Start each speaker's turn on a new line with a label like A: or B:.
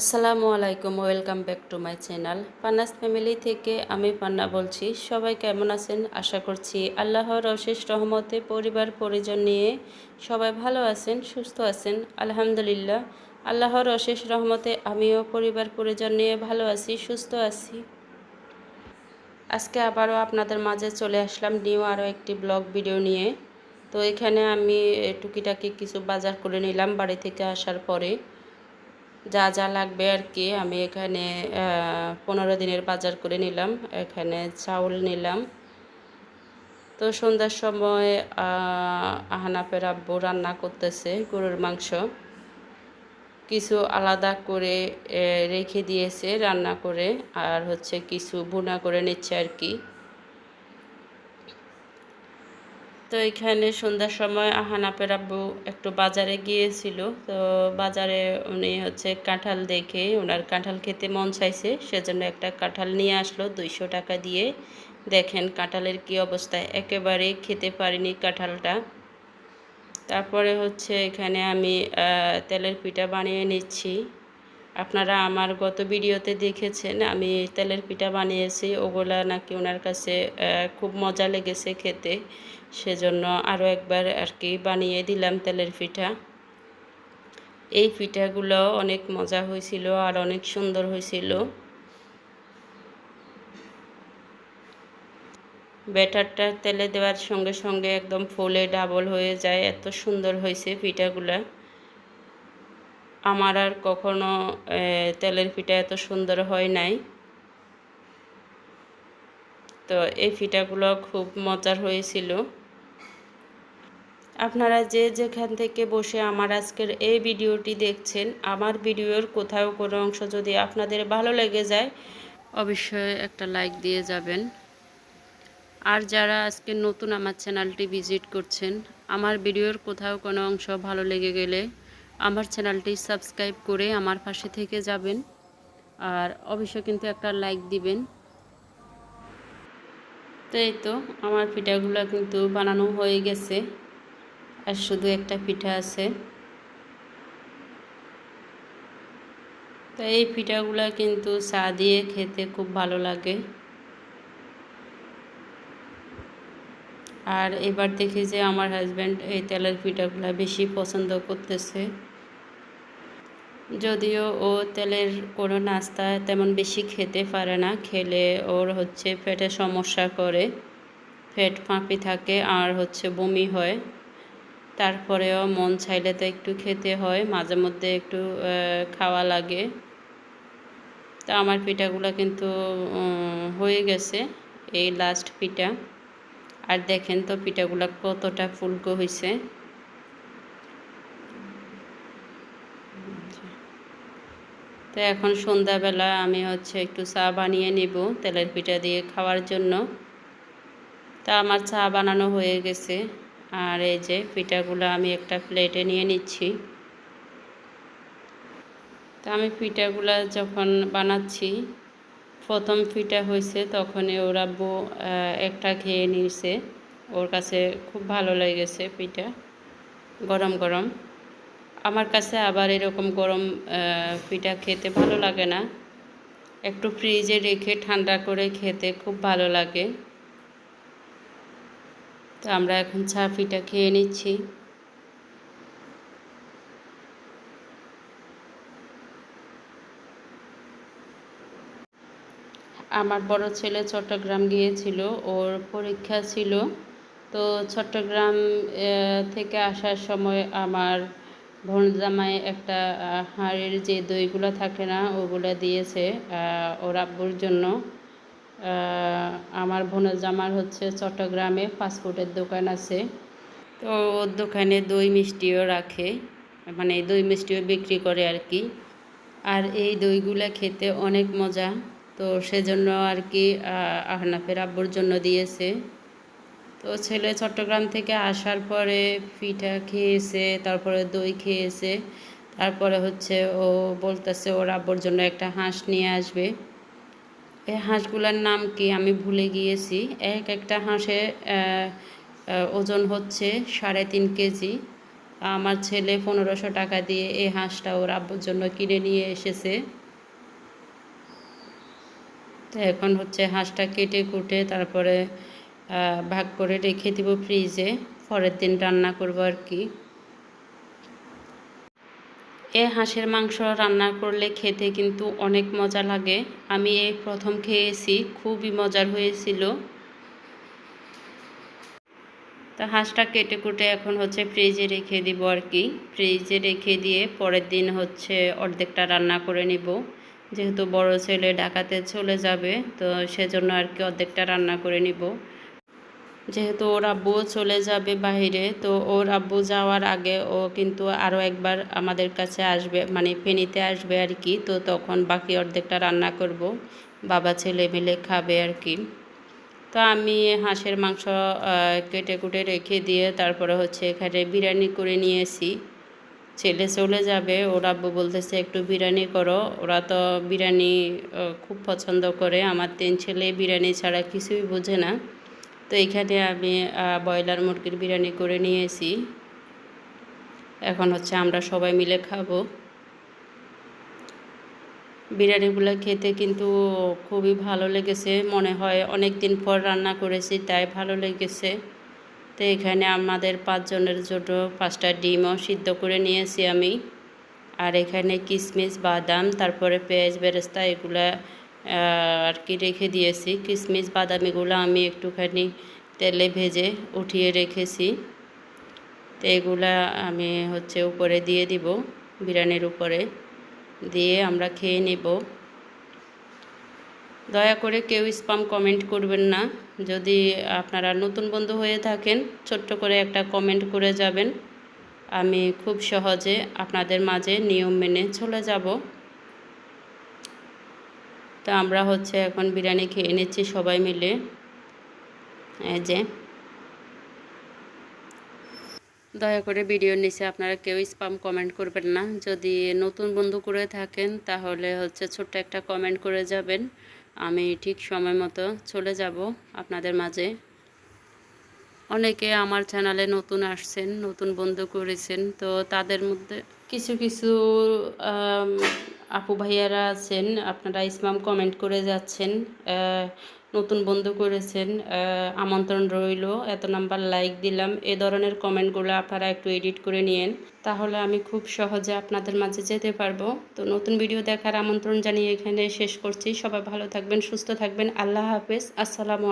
A: আসসালামু আলাইকুম, welcome back to my channel. Panna's family থেকে আমি পান্না বলছি। সবাই কেমন আছেন? আশা করছি আল্লাহর অশেষ রহমতে পরিবার, পরিজন নিয়ে সবাই ভালো আছেন, সুস্থ আছেন। আলহামদুলিল্লাহ, আল্লাহর অশেষ রহমতে আমিও পরিবার, পরিজন নিয়ে ভালো আছি, সুস্থ আছি। আজকে আবারও আপনাদের মাঝে চলে আসলাম নিউ আরও একটি ব্লগ ভিডিও নিয়ে। তো এখানে আমি টুকিটাকি কিছু বাজার করে নিলাম বাড়ি থেকে আসার পরে। যা যা লাগবে আর কি, আমি এখানে পনেরো দিনের বাজার করে নিলাম, এখানে চাউল নিলাম। তো সন্ধ্যার সময় আহানাপের আব্বু রান্না করতেছে গরুর মাংস। কিছু আলাদা করে রেখে দিয়েছে রান্না করে, আর হচ্ছে কিছু বুনা করে নিচ্ছে আর কি। তো এখানে সন্ধ্যার সময় আহানাপের আব্বু একটু বাজারে গিয়েছিল। তো বাজারে উনি হচ্ছে কাঁঠাল দেখে ওনার কাঁঠাল খেতে মন চাইছে, সেজন্য একটা কাঁঠাল নিয়ে আসলো দুইশো টাকা দিয়ে। দেখেন কাঁঠালের কি অবস্থা, একেবারে খেতে পারিনি কাঁঠালটা। তারপরে হচ্ছে এখানে আমি তেলের পিঠা বানিয়ে নিচ্ছি। আপনারা আমার গত ভিডিওতে দেখেছেন, আমি তেলের পিঠা বানিয়েছি, ওগুলা নাকি ওনার কাছে খুব মজা লেগেছে খেতে। সেজন্য আরও একবার আর কি বানিয়ে দিলাম তেলের পিঠা। এই পিঠাগুলো অনেক মজা হয়েছিল আর অনেক সুন্দর হয়েছিল। ব্যাটারটা তেলে দেওয়ার সঙ্গে সঙ্গে একদম ফুলে ডাবল হয়ে যায়, এত সুন্দর হয়েছে পিঠাগুলা। আমার আর কখনো তেলের পিঠা এত সুন্দর হয় নাই। তো এই পিঠাগুলো খুব মজার হয়েছিল। আপনারা যে যেখান থেকে বসে আমার আজকের এই ভিডিওটি দেখছেন, আমার ভিডিওর কোথাও কোনো অংশ যদি আপনাদের ভালো লেগে যায়, অবশ্যই একটা লাইক দিয়ে যাবেন। আর যারা আজকে নতুন আমার চ্যানেলটি ভিজিট করছেন, আমার ভিডিওর কোথাও কোনো অংশ ভালো লেগে গেলে আমার চ্যানেলটি সাবস্ক্রাইব করে আমার পাশে থেকে যাবেন। আর অবশ্যই কিন্তু একটা লাইক দিবেন। তো এই তো, আমার পিঠাগুলো কিন্তু বানানো হয়ে গেছে। আর শুধু একটা পিঠা আছে। তো এই পিঠাগুলো কিন্তু চা দিয়ে খেতে খুব ভালো লাগে। আর এবার দেখি যে আমার হাজব্যান্ড এই তেলের পিঠাগুলো বেশি পছন্দ করতেছে। যদিও ও তেলের কোনো নাস্তা তেমন বেশি খেতে পারে না, খেলে ওর হচ্ছে পেটে সমস্যা করে, পেট ফাঁপি থাকে আর হচ্ছে বমি হয়। তারপরেও মন চাইলে তো একটু খেতে হয়, মাঝে মধ্যে একটু খাওয়া লাগে। তা আমার পিঠাগুলো কিন্তু হয়ে গেছে, এই লাস্ট পিঠা। আর দেখেন তো পিঠাগুলা কতটা ফুলকো হয়েছে তো এখন সন্ধ্যাবেলা আমি হচ্ছে একটু চা বানিয়ে নেব তেলের পিঠা দিয়ে খাওয়ার জন্য। তা আমার চা বানানো হয়ে গেছে আর এই যে পিঠাগুলো আমি একটা প্লেটে নিয়ে নিচ্ছি। তা আমি পিঠাগুলো যখন বানাচ্ছি প্রথম পিঠা হয়েছে, তখনই ওর আব্বু একটা খেয়ে নিয়েছে। ওর কাছে খুব ভালো লেগেছে পিঠা গরম গরম। আমার কাছে আবার এরকম গরম পিঠা খেতে ভালো লাগে না। একটু ফ্রিজে রেখে ঠান্ডা করে খেতে খুব ভালো লাগে। তো আমরা এখন চা পিঠা খেয়ে নিচ্ছি। আমার বড় ছেলে চট্টগ্রাম গিয়েছিল, ওর পরীক্ষা ছিল। তো চট্টগ্রাম থেকে আসার সময় আমার জামাই একটা হাড়ের যে দইগুলো থাকে না, ওগুলো দিয়েছে ওর আব্বুর জন্য। আমার জামার হচ্ছে চট্টগ্রামে ফাস্টফুডের দোকান আছে। তো ওর দোকানে দই মিষ্টিও রাখে মানে দই মিষ্টিও বিক্রি করে আর কি। আর এই দইগুলা খেতে অনেক মজা। তো সেজন্য আর কি আহনাফের আব্বুর জন্য দিয়েছে। তো ছেলে চট্টগ্রাম থেকে আসার পরে পিঠা খেয়েছে, তারপরে দই খেয়েছে, তারপরে হচ্ছে ও বলতেছে ওর আব্বুর জন্য একটা হাঁস নিয়ে আসবে। এই হাঁসগুলোর নাম কি আমি ভুলে গিয়েছি। এক একটা হাঁসের ওজন হচ্ছে সাড়ে তিন কেজি। আমার ছেলে পনেরোশো টাকা দিয়ে এই হাঁসটা ওর আব্বুর জন্য কিনে নিয়ে এসেছে। তো এখন হচ্ছে হাঁসটা কেটে কুটে তারপরে ভাগ করে রেখে দিব ফ্রিজে পরের দিন রান্না করব আর কি। এ হাঁসের মাংস রান্না করলে খেতে কিন্তু অনেক মজা লাগে। আমি এই প্রথম খেয়েছি, খুবই মজার হয়েছিল। তা হাঁসটা কেটে কুটে এখন হচ্ছে ফ্রিজে রেখে দিব আর কি। ফ্রিজে রেখে দিয়ে পরের দিন হচ্ছে অর্ধেকটা রান্না করে নিব। যেহেতু বড় ছেলে ঢাকাতে চলে যাবে, তো সেজন্য আর কি অর্ধেকটা রান্না করে নিব। যেহেতু ওর আব্বুও চলে যাবে বাইরে তো ওর আব্বু যাওয়ার আগে ও কিন্তু আরও একবার আমাদের কাছে আসবে মানে ফেনীতে আসবে আর কি, তো তখন বাকি অর্ধেকটা রান্না করব। বাবা ছেলে মিলে খাবে আর কি। তো আমি হাঁসের মাংস কেটে কুটে রেখে দিয়ে তারপরে হচ্ছে এখানে বিরিয়ানি করে নিয়েছি ছেলে চলে যাবে, ওর আব্বু বলতেছে, একটু বিরিয়ানি করো। ওরা তো বিরিয়ানি খুব পছন্দ করে। আমার তিন ছেলে বিরিয়ানি ছাড়া কিছুই বোঝে না। তো এখানে আমি ব্রয়লার মুরগির বিরিয়ানি করে নিয়েছি। এখন হচ্ছে আমরা সবাই মিলে খাব। বিরিয়ানিগুলো খেতে কিন্তু খুবই ভালো লেগেছে। মনে হয় অনেক দিন পর রান্না করেছি, তাই ভালো লেগেছে। তো এখানে আমাদের পাঁচজনের জন্য পাঁচটা ডিমও সিদ্ধ করে নিয়েছি আমি। আর এখানে কিশমিশ বাদাম, তারপরে পেঁয়াজ, বেরেস্তা এগুলা আর কি রেখে দিয়েছি। কিশমিশ বাদাম এগুলো আমি একটুখানি তেলে ভেজে উঠিয়ে রেখেছি। তো এগুলা আমি হচ্ছে উপরে দিয়ে দিব, বিরিয়ানির উপরে। দিয়ে আমরা খেয়ে নেব। দয়া করে কেউ স্পাম কমেন্ট করবেন না। যদি আপনারা নতুন বন্ধু হয়ে থাকেন, ছোট্ট করে একটা কমেন্ট করে যাবেন। আমি খুব সহজে আপনাদের মাঝে নিয়ম মেনে চলে যাব। তো আমরা হচ্ছে এখন বিরিয়ানি খেয়ে নিচ্ছি সবাই মিলে। এই যে। দয়া করে ভিডিওর নিচে আপনারা কেউ স্পাম কমেন্ট করবেন না। যদি নতুন বন্ধু করে থাকেন, তাহলে হচ্ছে ছোট্ট একটা কমেন্ট করে যাবেন। আমি ঠিক সময় মতো চলে যাব আপনাদের মাঝে। অনেকে আমার চ্যানেলে নতুন আসছেন, নতুন বন্ধু করেছেন, তো তাদের মধ্যে কিছু কিছু আপু ভাইয়ারা আছেন, আপনারা ইসমাম কমেন্ট করে যাচ্ছেন নতুন বন্ধু করেছেন আমন্ত্রণ রইল। এত নাম্বার লাইক দিলাম। এ ধরনের কমেন্টগুলো আপনারা একটু এডিট করে নিয়েন। তাহলে আমি খুব সহজে আপনাদের মাঝে যেতে পারব। তো নতুন ভিডিও দেখার আমন্ত্রণ জানিয়ে এখানে শেষ করছি। সবাই ভালো থাকবেন, সুস্থ থাকবেন। আল্লাহ হাফেজ। আসসালামু